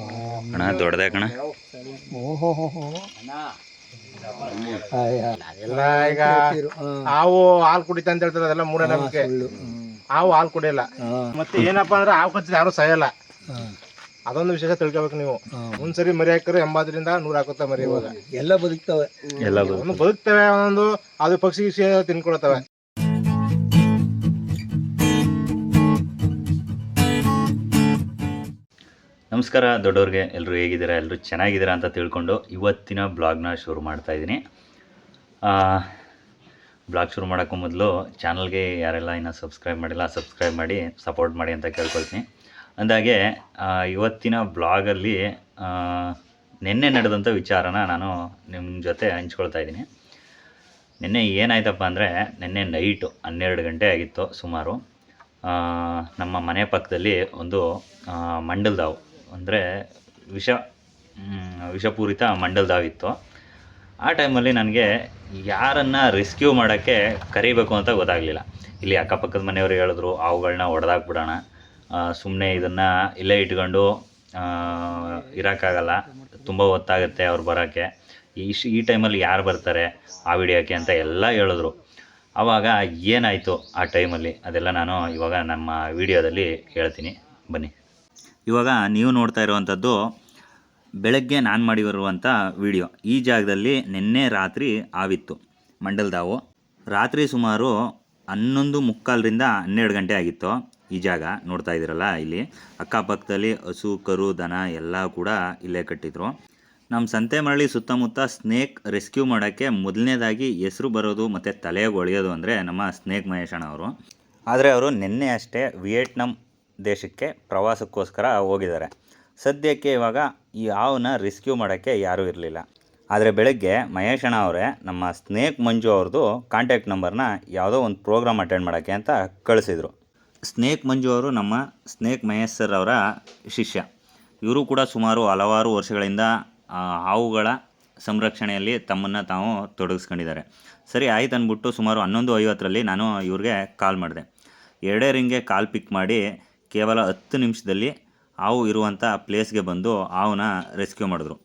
ಅಣ್ಣ ದೊಡ್ಡದೇ ಕಣ. ಓಹೋ ಈಗ ಹಾವು ಹಾಲು ಕುಡಿತ ಅಂತ ಹೇಳ್ತಾರೆ ಅದೆಲ್ಲ ಮೂಢನಂಬಿಕೆ ಹಾವು ಹಾಲು ಕುಡಿಯಲ್ಲ. ಮತ್ತೆ ಏನಪ್ಪಾ ಅಂದ್ರೆ ಹಾವು ಕಚ್ಚಿದ ಯಾರು ಸಾಯಲ್ಲ. ಅದೊಂದು ವಿಶೇಷ ತಿಳ್ಕೊಬೇಕು ನೀವು. ಒಂದ್ಸರಿ ಮರಿ ಹಾಕಿದ್ರೆ ಎಂಬತ್ತರಿಂದ ನೂರ ಹಾಕುತ್ತೆ ಮರಿ ಇವಾಗ. ಎಲ್ಲ ಬದುಕ್ತವೆ. ಎಲ್ಲ ಬ- ಒಂದು ಬದುಕ್ತವೆ ಒಂದೊಂದು ಅದು ಪಕ್ಷಿ ಗಿಕ್ಷಿ ತಿನ್ಕೊಳ್ತವೆ. ನಮಸ್ಕಾರ, ದೊಡ್ಡವ್ರಿಗೆ ಎಲ್ಲರೂ ಹೇಗಿದ್ದೀರಾ ಎಲ್ಲರೂ ಚೆನ್ನಾಗಿದ್ದೀರಾ ಅಂತ ತಿಳ್ಕೊಂಡು ಇವತ್ತಿನ ಬ್ಲಾಗ್ನ ಶುರು ಮಾಡ್ತಾ ಇದ್ದೀನಿ. ಬ್ಲಾಗ್ ಶುರು ಮಾಡೋಕ್ಕೂ ಮೊದಲು ಚಾನಲ್ಗೆ ಯಾರೆಲ್ಲ ಇನ್ನೂ ಸಬ್ಸ್ಕ್ರೈಬ್ ಮಾಡಿಲ್ಲ, ಸಬ್ಸ್ಕ್ರೈಬ್ ಮಾಡಿ, ಸಪೋರ್ಟ್ ಮಾಡಿ ಅಂತ ಕೇಳ್ಕೊಳ್ತೀನಿ. ಅಂದಾಗೆ ಇವತ್ತಿನ ಬ್ಲಾಗಲ್ಲಿ ನಿನ್ನೆ ನಡೆದಂಥ ವಿಚಾರನ ನಾನು ನಿಮ್ಮ ಜೊತೆ ಹಂಚ್ಕೊಳ್ತಾ ಇದ್ದೀನಿ. ನಿನ್ನೆ ಏನಾಯ್ತಪ್ಪ ಅಂದರೆ, ನಿನ್ನೆ ನೈಟು ಹನ್ನೆರಡು ಗಂಟೆ ಆಗಿತ್ತು ಸುಮಾರು. ನಮ್ಮ ಮನೆ ಪಕ್ಕದಲ್ಲಿ ಒಂದು ಮಂಡಲ್ ಮಂಡಲ್ದಾವು. ಅಂದರೆ ವಿಷ ವಿಷಪೂರಿತ ಮಂಡಲದಾಗಿತ್ತು ಆ ಟೈಮಲ್ಲಿ ನನಗೆ ಯಾರನ್ನು ರೆಸ್ಕ್ಯೂ ಮಾಡೋಕ್ಕೆ ಕರಿಬೇಕು ಅಂತ ಗೊತ್ತಾಗಲಿಲ್ಲ. ಇಲ್ಲಿ ಅಕ್ಕಪಕ್ಕದ ಮನೆಯವರು ಹೇಳಿದ್ರು ಅವುಗಳನ್ನ ಹೊಡೆದಾಕ್ಬಿಡೋಣ ಸುಮ್ಮನೆ ಇದನ್ನು ಇಲ್ಲೇ ಇಟ್ಕೊಂಡು ಇರೋಕ್ಕಾಗಲ್ಲ. ತುಂಬ ಹೊತ್ತಾಗುತ್ತೆ ಅವ್ರು ಬರೋಕ್ಕೆ. ಇಶ್ ಈ ಟೈಮಲ್ಲಿ ಯಾರು ಬರ್ತಾರೆ? ಆ ವಿಡಿಯೋಕ್ಕೆ ಅಂತ ಎಲ್ಲ ಹೇಳಿದ್ರು. ಆವಾಗ ಏನಾಯಿತು ಆ ಟೈಮಲ್ಲಿ? ಅದೆಲ್ಲ ನಾನು ಇವಾಗ ನಮ್ಮ ವಿಡಿಯೋದಲ್ಲಿ ಹೇಳ್ತೀನಿ. ಬನ್ನಿ. ಇವಾಗ ನೀವು ನೋಡ್ತಾ ಇರುವಂಥದ್ದು ಬೆಳಗ್ಗೆ ನಾನು ಮಾಡಿರುವಂಥ ವಿಡಿಯೋ. ಈ ಜಾಗದಲ್ಲಿ ನಿನ್ನೆ ರಾತ್ರಿ ಆವಿತ್ತು ಮಂಡಲ್ದಾವು ರಾತ್ರಿ ಸುಮಾರು ಹನ್ನೊಂದು ಮುಕ್ಕಾಲರಿಂದ ಹನ್ನೆರಡು ಗಂಟೆ ಆಗಿತ್ತು ಈ ಜಾಗ, ನೋಡ್ತಾ ಇದ್ದೀರಲ್ಲ ಇಲ್ಲಿ. ಅಕ್ಕಪಕ್ಕದಲ್ಲಿ ಹಸು, ಕರು, ದನ ಎಲ್ಲ ಕೂಡ ಇಲ್ಲೇ ಕಟ್ಟಿದ್ರು. ನಮ್ಮ ಸಂತೆಮರಳಿ ಸುತ್ತಮುತ್ತ ಸ್ನೇಕ್ ರೆಸ್ಕ್ಯೂ ಮಾಡೋಕ್ಕೆ ಮೊದಲನೇದಾಗಿ ಹೆಸರು ಬರೋದು ಮತ್ತು ತಲೆಗೆ ಒಳೆಯೋದು ಅಂದರೆ ನಮ್ಮ ಸ್ನೇಕ್ ಮಹೇಶಣ್ಣ ಅವರು. ಆದರೆ ಅವರು ನಿನ್ನೆ ಅಷ್ಟೇ ವಿಯೆಟ್ನಾಂ ದೇಶಕ್ಕೆ ಪ್ರವಾಸಕ್ಕೋಸ್ಕರ ಹೋಗಿದ್ದಾರೆ. ಸದ್ಯಕ್ಕೆ ಇವಾಗ ಈ ಹಾವನ್ನ ರೆಸ್ಕ್ಯೂ ಮಾಡೋಕ್ಕೆ ಯಾರೂ ಇರಲಿಲ್ಲ. ಆದರೆ ಬೆಳಗ್ಗೆ ಮಹೇಶಣ್ಣ ಅವರೇ ನಮ್ಮ ಸ್ನೇಕ್ ಮಂಜು ಅವ್ರದ್ದು ಕಾಂಟ್ಯಾಕ್ಟ್ ನಂಬರ್ನ ಯಾವುದೋ ಒಂದು ಪ್ರೋಗ್ರಾಮ್ ಅಟೆಂಡ್ ಮಾಡೋಕ್ಕೆ ಅಂತ ಕಳಿಸಿದರು. ಸ್ನೇಕ್ ಮಂಜು ಅವರು ನಮ್ಮ ಸ್ನೇಕ್ ಮಹೇಶ್ ಸರ್ ಅವರ ಶಿಷ್ಯ. ಇವರು ಕೂಡ ಸುಮಾರು ಹಲವಾರು ವರ್ಷಗಳಿಂದ ಹಾವುಗಳ ಸಂರಕ್ಷಣೆಯಲ್ಲಿ ತಮ್ಮನ್ನು ತಾವು ತೊಡಗಿಸ್ಕೊಂಡಿದ್ದಾರೆ. ಸರಿ, ಆಯ್ತು ಅಂದ್ಬಿಟ್ಟು ಸುಮಾರು ಹನ್ನೊಂದು ಐವತ್ತರಲ್ಲಿ ನಾನು ಇವ್ರಿಗೆ ಕಾಲ್ ಮಾಡಿದೆ. ಎರಡೇ ರಿಂಗೆ ಕಾಲ್ ಪಿಕ್ ಮಾಡಿ ಕೇವಲ ಹತ್ತು ನಿಮಿಷದಲ್ಲಿ ಹಾವು ಇರುವಂಥ ಪ್ಲೇಸ್ಗೆ ಬಂದು ಹಾವನ್ನ ರೆಸ್ಕ್ಯೂ ಮಾಡಿದ್ರು.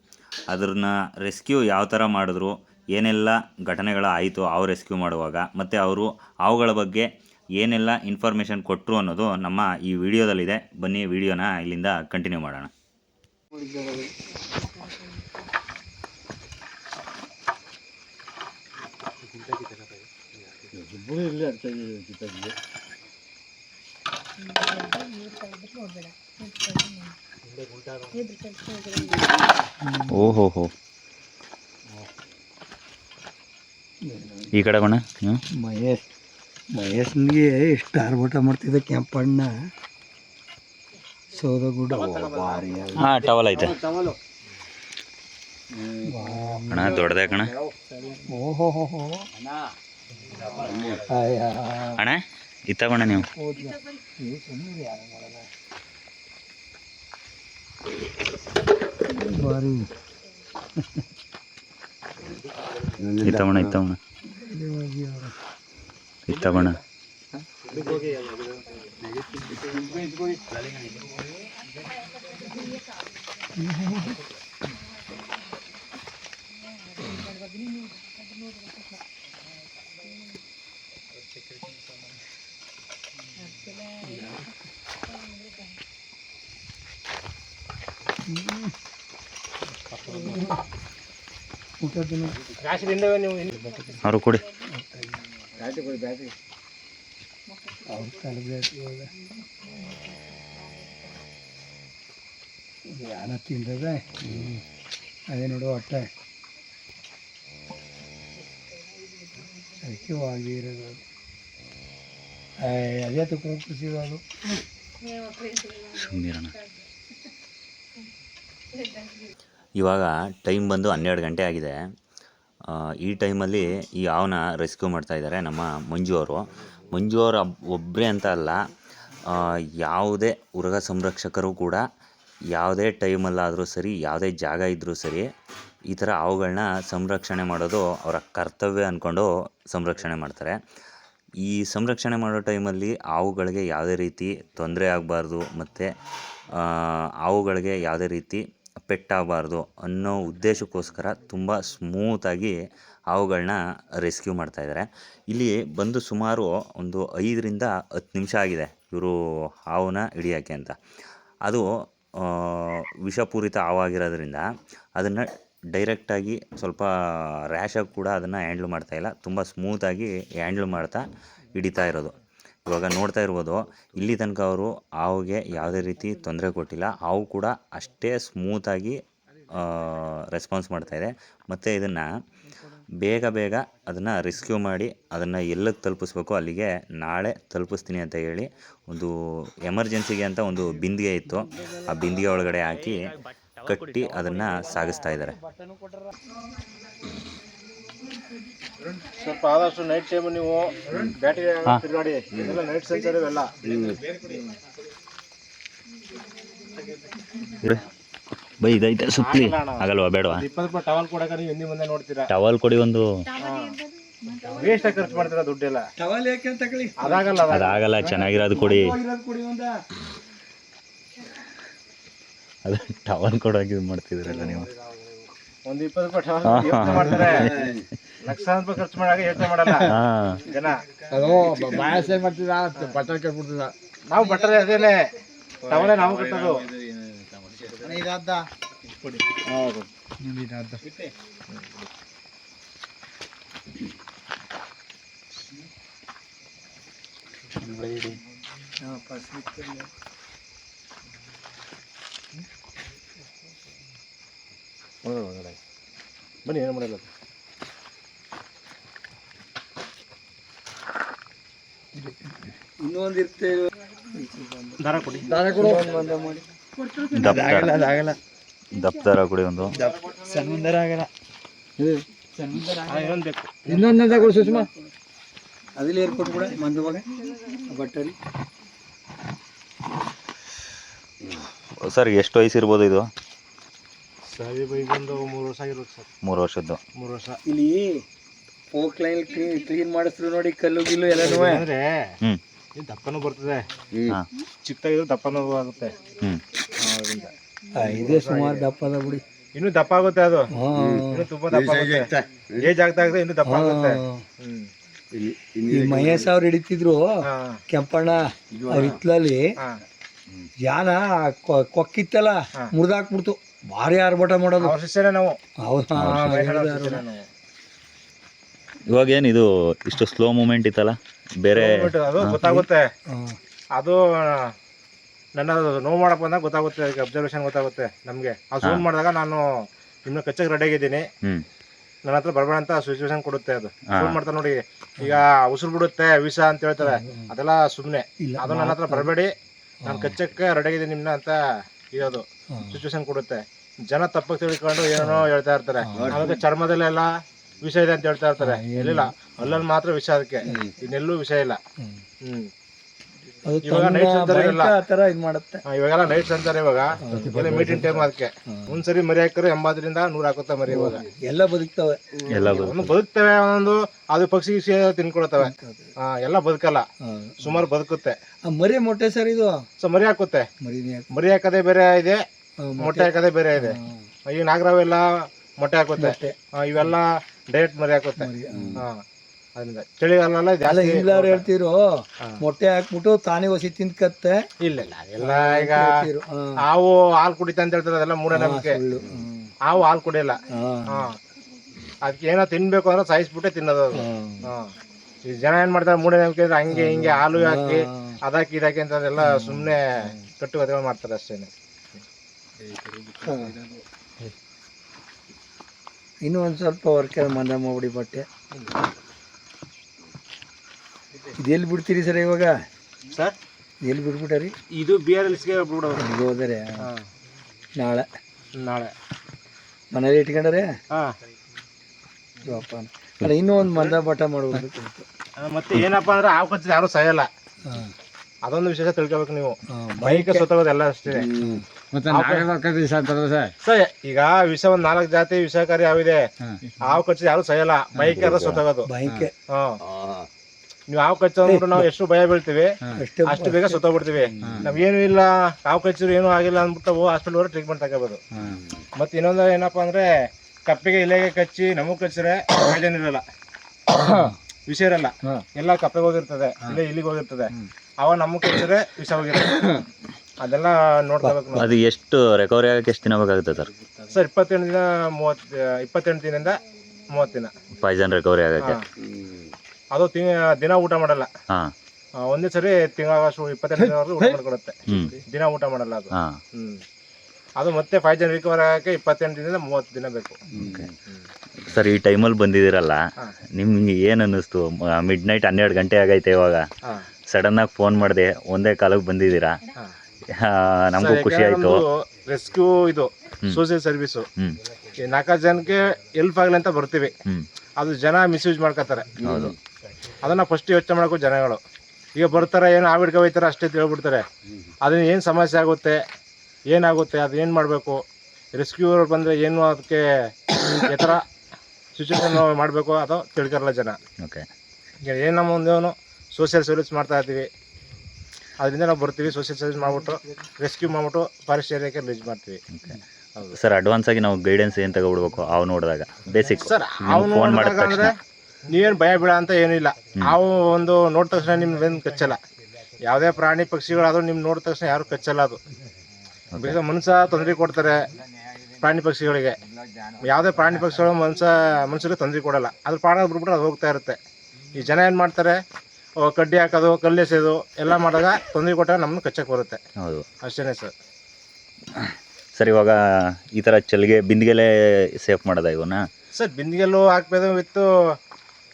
ಅದನ್ನ ರೆಸ್ಕ್ಯೂ ಯಾವ ಥರ ಮಾಡಿದ್ರು, ಏನೆಲ್ಲ ಘಟನೆಗಳು ಆಯಿತು ಹಾವು ರೆಸ್ಕ್ಯೂ ಮಾಡುವಾಗ, ಮತ್ತು ಅವರು ಹಾವುಗಳ ಬಗ್ಗೆ ಏನೆಲ್ಲ ಇನ್ಫಾರ್ಮೇಷನ್ ಕೊಟ್ಟರು ಅನ್ನೋದು ನಮ್ಮ ಈ ವಿಡಿಯೋದಲ್ಲಿದೆ. ಬನ್ನಿ, ವಿಡಿಯೋನ ಇಲ್ಲಿಂದ ಕಂಟಿನ್ಯೂ ಮಾಡೋಣ. ಇಲ್ಲಿ ಓಹೋ ಹೋ. ಈ ಕಡೆ ಬಣ್ಣ ಮಹೇಶ್ ಮಹೇಶ್ನಿಗೆ ಸ್ಟಾರ್ ಆರ್ಭಟ ಮಾಡ್ತಿದ್ದ ಕೆಂಪಣ್ಣ. ಸೌದಗುಡ ಭಾರಿ ಬಾರಿ ಹಾಂ ಟವಲ್ ಐತೆ. ಅಣ್ಣ ದೊಡ್ಡದೇ ಕಣ. ಓಹೋ ಹೋ ಹೋ. ಅಯ್ಯ. ಅಣ್ಣ ಇತ್ತ ಬಣ್ಣ ನೀವು ಹೋದ್ಲ. ನೀವು ಸುಮ್ಮನೆ ಯಾರು ಮಾಡಲ್ಲ ಭಾರಿ ಇತ್ತ ಬಣ್ಣ ಇತ್ತ ಬಣ್ಣ ಇದಾಗಿ ಅವ್ರು. ಕೊಡಿ ಯಾನ ತಿಂದದ ಅದೇ ನೋಡು ಹೊಟ್ಟೆ ಅದಕ್ಕೆ ಇರೋದು ಅದು ಅದು ಸುಮ್ಮನಿರೋಣ ಇವಾಗ ಟೈಮ್ ಬಂದು ಹನ್ನೆರಡು ಗಂಟೆ ಆಗಿದೆ. ಈ ಟೈಮಲ್ಲಿ ಈ ಹಾವನ್ನ ರೆಸ್ಕ್ಯೂ ಮಾಡ್ತಾ ಇದ್ದಾರೆ ನಮ್ಮ ಮಂಜು ಅವರು. ಮಂಜು ಅವರು ಒಬ್ಬರೇ ಅಂತ ಅಲ್ಲ ಯಾವುದೇ ಉರಗ ಸಂರಕ್ಷಕರು ಕೂಡ ಯಾವುದೇ ಟೈಮಲ್ಲಾದರೂ ಸರಿ, ಯಾವುದೇ ಜಾಗ ಇದ್ದರೂ ಸರಿ ಈ ಥರ ಹಾವುಗಳನ್ನ ಸಂರಕ್ಷಣೆ ಮಾಡೋದು ಅವರ ಕರ್ತವ್ಯ ಅಂದ್ಕೊಂಡು ಸಂರಕ್ಷಣೆ ಮಾಡ್ತಾರೆ. ಈ ಸಂರಕ್ಷಣೆ ಮಾಡೋ ಟೈಮಲ್ಲಿ ಹಾವುಗಳಿಗೆ ಯಾವುದೇ ರೀತಿ ತೊಂದರೆ ಆಗಬಾರ್ದು ಮತ್ತು ಹಾವುಗಳಿಗೆ ಯಾವುದೇ ರೀತಿ ಪೆಟ್ಟಾಗಬಾರ್ದು ಅನ್ನೋ ಉದ್ದೇಶಕ್ಕೋಸ್ಕರ ತುಂಬ ಸ್ಮೂತಾಗಿ ಹಾವುಗಳನ್ನ ರೆಸ್ಕ್ಯೂ ಮಾಡ್ತಾಯಿದ್ದಾರೆ ಇಲ್ಲಿ ಬಂದು ಸುಮಾರು ಒಂದು ಐದರಿಂದ ಹತ್ತು ನಿಮಿಷ ಆಗಿದೆ ಇವರು ಹಾವನ್ನ ಹಿಡಿಯೋಕ್ಕೆ ಅಂತ. ಅದು ವಿಷಪೂರಿತ ಹಾವಾಗಿರೋದ್ರಿಂದ ಅದನ್ನು ಡೈರೆಕ್ಟಾಗಿ ಸ್ವಲ್ಪ ರ್ಯಾಶಾಗಿ ಕೂಡ ಅದನ್ನು ಹ್ಯಾಂಡ್ಲ್ ಮಾಡ್ತಾಯಿಲ್ಲ ತುಂಬ ಸ್ಮೂತಾಗಿ ಹ್ಯಾಂಡ್ಲ್ ಮಾಡ್ತಾ ಹಿಡಿತಾ ಇರೋದು. ಇವಾಗ ನೋಡ್ತಾ ಇರ್ಬೋದು, ಇಲ್ಲಿ ತನಕ ಅವರು ಹಾವಿಗೆ ಯಾವುದೇ ರೀತಿ ತೊಂದರೆ ಕೊಟ್ಟಿಲ್ಲ. ಹಾವು ಕೂಡ ಅಷ್ಟೇ ಸ್ಮೂತಾಗಿ ರೆಸ್ಪಾನ್ಸ್ ಮಾಡ್ತಾಯಿದೆ ಮತ್ತು ಇದನ್ನು ಬೇಗ ಬೇಗ ಅದನ್ನು ರೆಸ್ಕ್ಯೂ ಮಾಡಿ ಅದನ್ನು ಎಲ್ಲಿಗೆ ತಲುಪಿಸ್ಬೇಕು? ಅಲ್ಲಿಗೆ ನಾಳೆ ತಲುಪಿಸ್ತೀನಿ ಅಂತ ಹೇಳಿ ಒಂದು ಎಮರ್ಜೆನ್ಸಿಗೆ ಅಂತ ಒಂದು ಬಿಂದಿಗೆ ಇತ್ತು. ಆ ಬಿಂದಿಗೆ ಒಳಗಡೆ ಹಾಕಿ ಕಟ್ಟಿ ಅದನ್ನ ಸಾಗಿಸ್ತಾ ಇದ್ದಾರೆ. ಸ್ವಲ್ಪ ಆದಷ್ಟು ನೈಟ್ ಟೈಮ್ ನೀವು ಬ್ಯಾಟರಿ ತಿರುಗಾಡಿ ಇದೆಲ್ಲ ನೈಟ್ ಸೆನ್ಸರ್ ಇವೆಲ್ಲ. ಬೈ ಇದೈತೆ ಸುತ್ತಲಿ ಆಗಲ್ವಾ ಬೇಡವಾ? ಇಪ್ಪತ್ತು ರೂಪಾಯಿ ಟವಲ್ ಕೊಡಕ ನೀವು ಹಿಂದಿ ಮುಂದೆ ನೋಡ್ತೀರಾ? ಟವಲ್ ಕೊಡಿ ಒಂದು. ವೇಸ್ಟ್ ಖರ್ಚು ಮಾಡ್ತೀರಾ ದುಡ್ಡೆಲ್ಲ? ಟವಲ್ ಯಾಕೆ ಅಂತ ಕಳಿ. ಅದಾಗಲ್ಲ ಅದಾಗಲ್ಲ. ಚೆನ್ನಾಗಿರೋದು ಕೊಡಿ. ಇರೋದು ಕುಡಿ ಒಂದ. ಅದು ಟವಲ್ ಕೊಡೋಕೆ ಇದು ಮಾಡ್ತಿದ್ರಲ್ಲ ನೀವು? ಒಂದು ಇಪ್ಪತ್ತು ರೂಪಾಯಿ ಟವಲ್ ಯೋಚನೆ ಮಾಡ್ತಾರೆ ಲಕ್ಷಾಂತರ ರೂಪಾಯಿ ಖರ್ಚು ಮಾಡಾಗ ಯೋಚನೆ ಮಾಡಲ್ಲ. ಹಾಂ. ಜನ. ಅದು ಬಾಯಸೆ ಮಾಡ್ತಿದ ಬಟ್ಟೆ ಕೇಳ್ಬಿಡ್ತಿದ ನಾವು ಬಟ್ಟರೆ ಅದೇನೆ. ಟವಲೇ ನಾವು ಕಟ್ಟೋದು. ಒಳಗಡೆ, ಒಳಗಡೆ. ಬನ್ನಿ ಏನು ಮಾಡಲ್ಲ ಇನ್ನೊಂದು ಇರ್ತೇವೆ. ದಾರ ಕೊಡಿ. ದಾರ ಕೊಡು. ಒಂದ ಮಾಡಿ. ದಪ್ಪ ಅದಾಗಲ್ಲ ದಪ್ತರ ಕೊಡಿ ಒಂದು. ಸಣ್ಣದರ ಆಗಲ್ಲ. ಇನ್ನೊಂದ್ ಕೊಡು ಸುಷ್ಮಾ. ಅದಿಲ್ಲ ಏರ್ಪೋರ್ಟ್ ಕೂಡ ಮಂದವಾಗ ಬಟ್ಟರಿ ಸರ್ ಎಷ್ಟು ವಯಸ್ಸು ಇರ್ಬೋದು ಇದು? ಸರಿ ಒಂದು ಮೂರು ವರ್ಷ ಆಗಿರುತ್ತೆ ಸರ್. ಮೂರು ವರ್ಷದ್ದು. ಮೂರು ವರ್ಷ. ಇಲ್ಲಿ ಫೋಕ್ ಲೈನ್ ಕ್ಲೀನ್ ಕ್ಲೀನ್ ಮಾಡಿಸ್ರು ನೋಡಿ ಕಲ್ಲು ಗಿಲ್ಲು ಎಲ್ಲನೂ. ಅಂದ್ರೆ ಹ್ಞೂ ಇದು ದಪ್ಪನೂ ಬರ್ತದೆ. ಹಾಂ. ಚಿಕ್ಕದಾಗಿದ್ರು ದಪ್ಪನೂ ಆಗುತ್ತೆ. ಹ್ಞೂ ಅದರಿಂದ ಇದೇ ಸುಮಾರು ದಪ್ಪ ಅದ ಬಿಡಿ. ಇನ್ನು ದಪ್ಪ ಆಗುತ್ತೆ ಅದು. ಇನ್ನು ತುಂಬಾ ದಪ್ಪ ಆಗುತ್ತೆ. ಏಜ್ ಆಗ್ತಾ ಆಗ್ತಾ ಇನ್ನೂ ದಪ್ಪ ಆಗುತ್ತೆ. ಹ್ಮ್. ಈ ಮಹೇಶ್ ಅವ್ರು ಹಿಡಿತಿದ್ರು ಕೆಂಪಣ್ಣ ಅವ್ರ ಹಿತ್ಲಲ್ಲಿ ಹಾ. ಯಾನ ಕೊ- ಕೊಕ್ಕಿತ್ತಲ್ಲ ಮುರಿದಾಕ್ಬಿಡ್ತು ಭಾರಿ ಆರ್ಭಟ ಮಾಡೋದು. ಅವ್ರ ಶಿಷ್ಯನೇ ನಾವು. ಹೌದಾ? ಮಹೇಶಣ್ಣ ಅವ್ರ ಶಿಷ್ಯನೇ ನಾವು. ಇವಾಗ ಏನು ಇದು ಇಷ್ಟು ಸ್ಲೋ ಮೂಮೆಂಟ್ ಇತ್ತಲ್ಲ? ಬೇರೆ ಅದು ಗೊತ್ತಾಗುತ್ತೆ. ಅದು ನನ್ನ ನೋವು ಮಾಡಪ್ಪ ಬಂದಾಗ ಗೊತ್ತಾಗುತ್ತೆ ಅಬ್ಸರ್ವೇಷನ್ ಗೊತ್ತಾಗುತ್ತೆ ನಮಗೆ. ಆ ಸೂಮ್ ಮಾಡಿದಾಗ ನಾನು ಇನ್ನು ಕಚ್ಚಕ್ಕೆ ರೆಡಿ ಆಗಿದ್ದೀನಿ. ನನ್ನ ಹತ್ರ ಬರ್ಬೇಡ ಅಂತ ಸಿಚುವೇಶನ್ ಕೊಡುತ್ತೆ ಅದು. ಸೂಮ್ ಫೋನ್ ಮಾಡ್ತಾ ನೋಡಿ ಈಗ ಉಸಿರು ಬಿಡುತ್ತೆ ವಿಷ ಅಂತ ಹೇಳ್ತಾರೆ. ಅದೆಲ್ಲ ಸುಮ್ಮನೆ ಇಲ್ಲ, ಅದು ನನ್ನ ಹತ್ರ ಬರಬೇಡಿ. ನಾನು ಕಚ್ಚಕ್ಕೆ ರೆಡಿ ಆಗಿದ್ದೀನಿ ನಿಮ್ಮನ್ನ ಅಂತ ಇರೋದು. ಸಿಚುವೇಶನ್ ಕೊಡುತ್ತೆ. ಜನ ತಪ್ಪಾಗಿ ತಿಳ್ಕೊಂಡು ಏನೋ ಹೇಳ್ತಾ ಇರ್ತಾರೆ. ಅದಕ್ಕೆ ಚರ್ಮದಲ್ಲೆಲ್ಲ ವಿಷ ಇದೆ ಅಂತ ಹೇಳ್ತಾ ಇರ್ತಾರೆ. ಎಲ್ಲಿಲ್ಲ ಅಲ್ಲಲ್ಲಿ ಮಾತ್ರ ವಿಷ ಅದಕ್ಕೆ. ಇನ್ನೆಲ್ಲೂ ವಿಷ ಇಲ್ಲ. ಹ್ಮ್. ಇವಾಗ ನೈಟ್ ಇಲ್ಲ. ಆ, ಇವಾಗೆಲ್ಲ ನೈಟ್ ಅಂತಾರೆ ಇವಾಗ. ಎಲ್ಲ ಮೀಟಿಂಗ್ ಟೈಮ್ ಅದಕ್ಕೆ. ಒಂದ್ಸರಿ ಮರಿ ಹಾಕಿದ್ರೆ ಎಂಬತ್ತರಿಂದ ನೂರ ಹಾಕುತ್ತೆ ಮರಿ ಇವಾಗ. ಎಲ್ಲ ಬದುಕ್ತವೆ. ಎಲ್ಲ ಒಂದು ಬದುಕ್ತವೆ ಒಂದೊಂದು ಅದು ಪಕ್ಷಿ ವಿಷಯ ತಿನ್ಕೊಳ್ತವೆ. ಆ, ಎಲ್ಲ ಬದುಕಲ್ಲ. ಸುಮಾರು ಬದುಕುತ್ತೆ. ಆ ಮರಿ ಮೊಟ್ಟೆ ಸರ್ ಇದು? ಸೊ ಮರಿ ಹಾಕುತ್ತೆ. ಮರಿ ಹಾಕದೆ ಬೇರೆ ಇದೆ. ಮೊಟ್ಟೆ ಹಾಕೋದೇ ಬೇರೆ ಇದೆ. ಈ ನಾಗರಾವೆಲ್ಲ ಮೊಟ್ಟೆ ಹಾಕುತ್ತೆ. ಅಷ್ಟೇ ಆ, ಇವೆಲ್ಲ ಡೈರೆಕ್ಟ್ ಮರಿ ಹಾಕುತ್ತೆ. ಹಾ ಅದರಿಂದ ಚಳಿಗಾಲ ಅಲ್ಲ ಜಾಸ್ತಿ ಹಿಂಗ್ಲವ್ರು ಹೇಳ್ತಿರು ಮೊಟ್ಟೆ ಹಾಕ್ಬಿಟ್ಟು ತಾನೇ ಹೊಸಿ ತಿಂದ್ಕತ್ತೆ. ಇಲ್ಲ ಇಲ್ಲ ಎಲ್ಲ ಈಗ ಹೇಳ್ತಿರು. ಹಾವು ಹಾಲು ಕುಡಿತ ಅಂತ ಹೇಳ್ತಾರೆ ಅದೆಲ್ಲ ಮೂಢನಂಬಿಕೆ ಸುಳ್ಳು. ಹ್ಮ್. ಹಾವು ಹಾಲು ಕುಡಿಯಲ್ಲ. ಹಾ. ಅದಕ್ಕೆ ಏನೋ ತಿನ್ಬೇಕು ಅಂದ್ರೆ ಸಾಯಿಸ್ಬಿಟ್ಟೆ ತಿನ್ನೋದು ಅದು. ಹಾ. ಈ ಜನ ಏನ್ ಮಾಡ್ತಾರೆ ಮೂಢನಂಬಿಕೆ ಅಂದ್ರೆ ಹಂಗೆ ಹಿಂಗೆ ಹಾಲು ಹಾಕಿ ಅದಾಕಿ ಇದಾಕಿ ಅಂತ ಅದೆಲ್ಲ ಸುಮ್ಮನೆ ಕಟ್ಟು ಕಥೆಗಳು ಮಾಡ್ತಾರೆ ಅಷ್ಟೇನೆ. ಇನ್ನೂ ಒಂದು ಸ್ವಲ್ಪ ವರ್ಕ್ ಮಂದ ಮಾಡ್ಬಿಡಿ ಬಟ್ಟೆ. ಎಲ್ಲಿ ಬಿಡ್ತೀರಿ ಸರ್ ಇವಾಗ? ಸರ್? ಎಲ್ಲಿ ಬಿಟ್ಬಿಟ್ಟಾರಿ ಇದು ಬಿ ಆರ್ ಎಲ್ಸ್ಗೆ ಬಿಡೋದು ಈಗ ಹೋದರೆ? ಹಾ. ನಾಳೆ. ನಾಳೆ. ಮನೇಲಿ ಇಟ್ಕೊಂಡರೆ? ಹಾಂ. ಅಲ್ಲ ಇನ್ನೂ ಒಂದು ಮಂದ ಬಟ್ಟೆ ಮಾಡ್ಬೇಕು ಆ, ಮತ್ತೆ ಏನಪ್ಪಾ ಅಂದ್ರೆ ಆ ಕಚ್ಚಿದ ಯಾರು ಸಾಯಲ್ಲ. ಹಾಂ. ಅದೊಂದು ವಿಶೇಷ ತಿಳ್ಕೊಬೇಕು ನೀವು. ಬೈಕ್ ಮತ್ತೆ ವಿಷ ಅಷ್ಟೇ ಸರ್? ಈಗ ವಿಷ ಒಂದ್ ನಾಲ್ಕು ಜಾತಿ ವಿಷಕಾರಿ ಯಾವಿದೆ ಹಾವು ಕಚ್ಚಿ ಯಾರು ಸಹಿಲ್ಲ ಬೈಕ್ ಅದ ಸುತ್ತೋಗೋದು. ಬೈಕ್ ಹಾ. ನೀವು ಹಾವು ಕಚ್ಚ ಅಂದ್ಬಿಟ್ಟು ನಾವು ಎಷ್ಟು ಭಯ ಬೀಳ್ತೀವಿ ಅಷ್ಟು ಬೇಗ ಸುತ್ತೋಗ್ಬಿಡ್ತೀವಿ. ನಮ್ಗೇನು ಇಲ್ಲ ಹಾವು ಕಚ್ಚಿದ್ರು ಏನು ಆಗಿಲ್ಲ ಅಂದ್ಬಿಟ್ಟು ಹಾಸ್ಪಿಟಲ್ ಹೋದ್ರೆ ಟ್ರೀಟ್ಮೆಂಟ್ ತಗೋಬೋದು. ಮತ್ತೆ ಇನ್ನೊಂದು ಏನಪ್ಪಾ ಅಂದ್ರೆ ಕಪ್ಪಿಗೆ ಇಲೆಗೆ ಕಚ್ಚಿ ನಮಗ್ ಕಚ್ಚಿದ್ರೆ ಪ್ರಯೋಜನ ಇರಲ್ಲ. ವಿಷಯ ಇರಲ್ಲ. ಎಲ್ಲ ಕಪ್ಪೆಗೆ ಹೋಗಿರ್ತದೆ ಇಲ್ಲ ಇಲ್ಲಿಗೆ ಹೋಗಿರ್ತದೆ. ಅವ ನಮ್ಮ ಕಚ್ಚಿದ್ರೆ ವಿಷ ಹೋಗಿರುತ್ತೆ ಅದೆಲ್ಲ ನೋಡ್ಕೋಬೇಕು ನಾವು. ಅದು ಎಷ್ಟು ರಿಕವರಿ ಆಗಕ್ಕೆ ಎಷ್ಟು ದಿನ ಬೇಕಾಗುತ್ತೆ ಸರ್? ಸರ್ ಇಪ್ಪತ್ತೆಂಟು ದಿನ ಮೂವತ್ತು ಇಪ್ಪತ್ತೆಂಟು ದಿನದಿಂದ ಮೂವತ್ತು ದಿನ. ಪಾಯ್ಸನ್ ರಿಕವರಿ ಆಗಕ್ಕೆ? ಹಾ. ಅದು ತಿಂಗ ದಿನ ಊಟ ಮಾಡಲ್ಲ. ಹಾಂ. ಆ, ಒಂದೇ ಸರಿ ತಿಂಗಳಷ್ಟು ಇಪ್ಪತ್ತೆಂಟು ದಿನವರೆಗೂ ಊಟ ಮಾಡ್ಕೊಡುತ್ತೆ. ಹ್ಞೂ ದಿನ ಊಟ ಮಾಡಲ್ಲ ಅದು. ಹಾಂ. ಹ್ಮ್. ಅದು ಮತ್ತೆ ಫೈವ್ ಜನ ರಿಕವರ್ ಆಗಕ್ಕೆ ಇಪ್ಪತ್ತೆಂಟು ದಿನದಿಂದ ಮೂವತ್ತು ದಿನ ಬೇಕು. ಸರ್ ಈ ಟೈಮಲ್ಲಿ ಬಂದಿದ್ದೀರಲ್ಲ ಹಾ. ನಿಮ್ಗೆ ಏನು ಅನ್ನಿಸ್ತು? ಮಿಡ್ ನೈಟ್ ಹನ್ನೆರಡು ಗಂಟೆ ಆಗೈತೆ ಇವಾಗ. ಹಾ. ಸಡನ್ನಾಗಿ ಫೋನ್ ಮಾಡಿದೆ ಒಂದೇ ಕಾಲಕ್ಕೆ ಬಂದಿದ್ದೀರಾ? ನಮಗೂ ಖುಷಿ ಆಯಿತು. ರೆಸ್ಕ್ಯೂ ಇದು ಸೋಷಿಯಲ್ ಸರ್ವಿಸು ನಾಲ್ಕು ಜನಕ್ಕೆ ಹೆಲ್ಪ್ ಆಗಲಿ ಅಂತ ಬರ್ತೀವಿ. ಅದು ಜನ ಮಿಸ್ಯೂಸ್ ಮಾಡ್ಕೋತಾರೆ ಅದನ್ನ ಫಸ್ಟ್ ಯೋಚನೆ ಮಾಡಬೇಕು ಜನಗಳು. ಈಗ ಬರ್ತಾರೆ ಏನು ಆವಿಡ್ಕ ಹೋಯ್ತಾರೆ ಅಷ್ಟೇ ತಿಳ್ಬಿಡ್ತಾರೆ. ಅದನ್ನ ಏನು ಸಮಸ್ಯೆ ಆಗುತ್ತೆ ಏನಾಗುತ್ತೆ ಅದು ಏನು ಮಾಡಬೇಕು? ರೆಸ್ಕ್ಯೂ ಬಂದರೆ ಏನು ಅದಕ್ಕೆ ಈ ಥರ ಸಿಚುವೇಶನ್ ಮಾಡಬೇಕು ಅದು ತಿಳ್ಕೊರಲ್ಲ ಜನ. ಓಕೆ ಈಗ ಏನು ನಮ್ಮ ಒಂದೇನು ಸೋಷಿಯಲ್ ಸರ್ವಿಸ್ ಮಾಡ್ತಾ ಇದ್ದೀವಿ. ಅದರಿಂದ ನಾವು ಬರ್ತೀವಿ ಸೋಷಿಯಲ್ ಸರ್ವಿಸ್ ಮಾಡಿಬಿಟ್ಟು ರೆಸ್ಕ್ಯೂ ಮಾಡಿಬಿಟ್ಟು ಫಾರೆಸ್ಟ್ ಏರಿಯಾಕ್ಕೆ ರಿಲೀಸ್ ಮಾಡ್ತೀವಿ. ಹೌದು ಸರ್ ಅಡ್ವಾನ್ಸ್ ಆಗಿ ನಾವು ಗೈಡೆನ್ಸ್ ಏನು ತಗೊಬಿಡ್ಬೇಕು? ಅವು ನೋಡಿದಾಗ ಬೇಸಿಕ್ ಸರ್ ಅವನು ಫೋನ್ ಮಾಡಿದ ಅಂದ್ರೆ ನೀವೇನು ಭಯ ಬಿಡ ಅಂತ ಏನಿಲ್ಲ ಅವು ಒಂದು ನೋಡಿದ ತಕ್ಷಣ ನಿಮ್ಗೆ ಏನು ಕಚ್ಚಲ್ಲ. ಯಾವುದೇ ಪ್ರಾಣಿ ಪಕ್ಷಿಗಳಾದರೂ ನಿಮ್ಗೆ ನೋಡಿದ ತಕ್ಷಣ ಯಾರು ಕಚ್ಚಲ್ಲ ಅದು. ಬೇಗ ಮನುಷ್ಯ ತೊಂದರೆ ಕೊಡ್ತಾರೆ ಪ್ರಾಣಿ ಪಕ್ಷಿಗಳಿಗೆ. ಯಾವುದೇ ಪ್ರಾಣಿ ಪಕ್ಷಿಗಳು ಮನುಷ್ಯ ಮನುಷ್ಯರಿಗೆ ತೊಂದರೆ ಕೊಡಲ್ಲ. ಅದ್ರ ಪಾಡ ಬಿಟ್ಬಿಟ್ರೆ ಅದು ಹೋಗ್ತಾ ಇರುತ್ತೆ. ಈ ಜನ ಏನು ಮಾಡ್ತಾರೆ ಕಡ್ಡಿ ಹಾಕೋದು ಕಲ್ಲು ಎಸೆಯೋದು ಎಲ್ಲ ಮಾಡಿದಾಗ ತೊಂದರೆ ಕೊಟ್ಟಾಗ ನಮ್ಮನ್ನು ಕಚ್ಚಕ್ಕೆ ಬರುತ್ತೆ. ಹೌದು. ಅಷ್ಟೇ ಸರ್. ಸರ್ ಇವಾಗ ಈ ಥರ ಚಳಿಗೆ ಬಿಂದಿಗೆಲೆ ಸೇಫ್ ಮಾಡೋದ ಇವನ್ನ ಸರ್ ಬಿಂದಿಗೆಲ್ಲೂ ಹಾಕ್ಬೋದು ವಿತ್ತು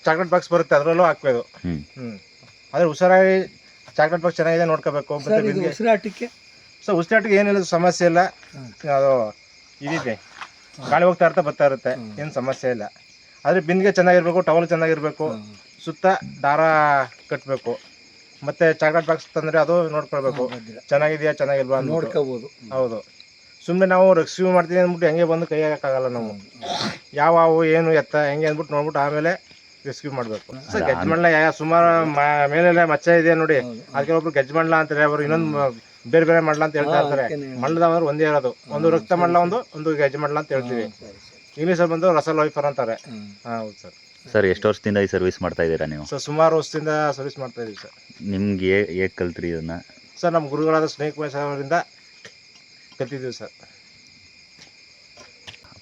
ಚಾಕ್ಲೇಟ್ ಬಾಕ್ಸ್ ಬರುತ್ತೆ ಅದರಲ್ಲೂ ಹಾಕ್ಬೋದು ಹ್ಞೂ ಹ್ಞೂ ಆದರೆ ಹುಷಾರಾಗಿ ಚಾಕ್ಲೇಟ್ ಬಾಕ್ಸ್ ಚೆನ್ನಾಗಿದೆ ನೋಡ್ಕೋಬೇಕು ಮತ್ತೆ ಸರ್ ಬಿಂದಿಗೆ ಉಸಿರಾಟಕ್ಕೆ ಏನಿಲ್ಲ ಸಮಸ್ಯೆ ಇಲ್ಲ. ಅದು ಇದಿದೆ. ಗಾಳಿ ಹೋಗ್ತಾ ಇರ್ತಾ ಬರ್ತಾ ಇರುತ್ತೆ. ಏನು ಸಮಸ್ಯೆ ಇಲ್ಲ. ಆದರೆ ಬಿಂದಿಗೆ ಚೆನ್ನಾಗಿರ್ಬೇಕು ಟವಲ್ ಚೆನ್ನಾಗಿರ್ಬೇಕು. ಸುತ್ತ ದಾರ ಕಟ್ಟಬೇಕು ಮತ್ತೆ ಚಾಕ್ಲೇಟ್ ಬಾಕ್ಸ್ ತಂದ್ರೆ ಅದು ನೋಡ್ಕೊಳ್ಬೇಕು. ಚೆನ್ನಾಗಿದೆಯಾ ಚೆನ್ನಾಗಿಲ್ವಾ ನೋಡ್ಕೋಬಹುದು ಹೌದು. ಸುಮ್ಮನೆ ನಾವು ರೆಸ್ಕ್ಯೂ ಮಾಡ್ತೀವಿ ಅಂದ್ಬಿಟ್ಟು ಹೆಂಗೆ ಬಂದು ಕೈ ಹಾಕಾಗಲ್ಲ ನಾವು. ಯಾವ ಏನು ಎತ್ತ ಹೆಂಗೆ ಅಂದ್ಬಿಟ್ಟು ನೋಡ್ಬಿಟ್ಟು ಆಮೇಲೆ ರೆಸ್ಕ್ಯೂ ಮಾಡಬೇಕು. ಸರ್ ಗಜ್ಮಂಡ್ಲ ಯಾ ಸುಮಾರು ಮೇಲೆಲ್ಲ ಮಚ್ಚ ಇದೆ ನೋಡಿ. ಅದಕ್ಕೆ ಒಬ್ರು ಗಜ್ಮಂಡ್ಲ ಅಂತಾರೆ ಅವರು ಇನ್ನೊಂದು ಬೇರೆ ಬೇರೆ ಮಂಡ್ಲ ಅಂತ ಹೇಳ್ತಾ ಇರ್ತಾರೆ. ಮಂಡಲದವರು ಒಂದೇ ಇರೋದು. ಒಂದು ರಕ್ತ ಮಂಡ್ಲ ಒಂದು ಒಂದು ಗಜ್ಮಂಡ್ಲ ಅಂತ ಹೇಳ್ತೀವಿ. ಇಂಗ್ಲೀಷಲ್ಲಿ ಬಂದು ರಸಲ್ ವೈಫರ್ ಅಂತಾರೆ ಹಾಂ ಹೌದು ಸರ್. ಸರ್ ಎಷ್ಟು ವರ್ಷದಿಂದ ಈ ಸರ್ವಿಸ್ ಮಾಡ್ತಾ ಇದ್ದೀರಾ ನೀವು? ಸರ್ ಸುಮಾರು ವರ್ಷದಿಂದ ಸರ್ವಿಸ್ ಮಾಡ್ತಾ ಇದ್ದೀವಿ ಸರ್ ನಿಮ್ಗೆ ಹೇಗೆ ಕಲ್ತ್ರಿ ಇದನ್ನ? ಸರ್ ನಮ್ಮ ಗುರುಗಳಾದ ಸ್ನೇಕ್ ಬಾಯ್ಸ್ ಅವರಿಂದ ಕಲ್ತಿದ್ದೀವಿ ಸರ್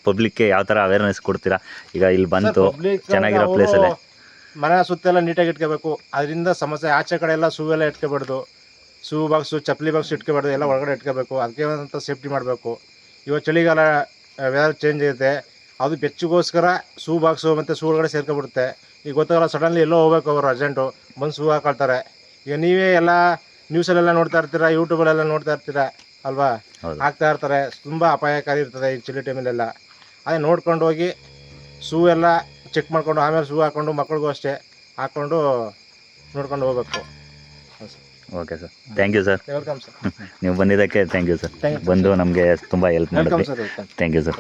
ಪಬ್ಲಿಕ್ಗೆ ಯಾವ ಥರ ಅವೇರ್ನೆಸ್ ಕೊಡ್ತೀರಾ? ಈಗ ಇಲ್ಲಿ ಬಂತು public ಚೆನ್ನಾಗಿರೋ ಅವ್ರು ಪ್ಲೇಸಲ್ಲಿ ಮನೆ ಸುತ್ತೆಲ್ಲ ನೀಟಾಗಿ ಇಟ್ಕೋಬೇಕು. ಅದರಿಂದ ಸಮಸ್ಯೆ ಆಚೆ ಕಡೆ ಎಲ್ಲ ಶೂ ಎಲ್ಲ ಇಟ್ಕೋಬಾರ್ದು. ಶೂ ಬಾಕ್ಸು ಚಪ್ಪಲಿ ಬಾಕ್ಸ್ ಇಟ್ಕೋಬಾರ್ದು ಎಲ್ಲ ಒಳಗಡೆ ಇಟ್ಕೋಬೇಕು. ಅದಕ್ಕೆ ಅಂತ ಸೇಫ್ಟಿ ಮಾಡಬೇಕು. ಇವಾಗ ಚಳಿಗಾಲ ವೆದರ್ ಚೇಂಜ್ ಇರುತ್ತೆ ಅದು ಬೆಚ್ಚಗೋಸ್ಕರ ಶೂ ಬಾಕ್ಸು ಮತ್ತು ಶೂ ಒಳಗಡೆ ಸೇರ್ಕೊಬಿಡುತ್ತೆ ಈಗ ಗೊತ್ತಾಗಲ್ಲ ಸಡನ್ಲಿ ಎಲ್ಲೋ ಹೋಗ್ಬೇಕು ಅವರು ಅರ್ಜೆಂಟು ಬಂದು ಶೂ ಹಾಕೊಳ್ತಾರೆ. ಈಗ ನೀವೇ ಎಲ್ಲ ನ್ಯೂಸಲ್ಲೆಲ್ಲ ನೋಡ್ತಾ ಇರ್ತೀರಾ ಯೂಟ್ಯೂಬಲ್ಲೆಲ್ಲ ನೋಡ್ತಾ ಇರ್ತೀರಾ? ಅಲ್ವಾ? ಹಾಕ್ತಾ ಇರ್ತಾರೆ. ತುಂಬ ಅಪಾಯಕಾರಿ ಇರ್ತದೆ ಈ ಚಳಿ ಟೈಮಲ್ಲೆಲ್ಲ ಅದೇ ನೋಡ್ಕೊಂಡು ಹೋಗಿ ಶೂ ಎಲ್ಲ ಚೆಕ್ ಮಾಡ್ಕೊಂಡು ಆಮೇಲೆ ಶೂ ಹಾಕ್ಕೊಂಡು ಮಕ್ಳಿಗೂ ಅಷ್ಟೇ ಹಾಕ್ಕೊಂಡು ನೋಡ್ಕೊಂಡು ಹೋಗ್ಬೇಕು. Okay sir. Thank you sir welcome sir ನೀವು ಬಂದಿದ್ದಕ್ಕೆ ಥ್ಯಾಂಕ್ ಯು ಸರ್ ಬಂದು ನಮಗೆ ತುಂಬ ಹೆಲ್ಪ್ ಮಾಡಿದ್ರಿ. Sir thank you sir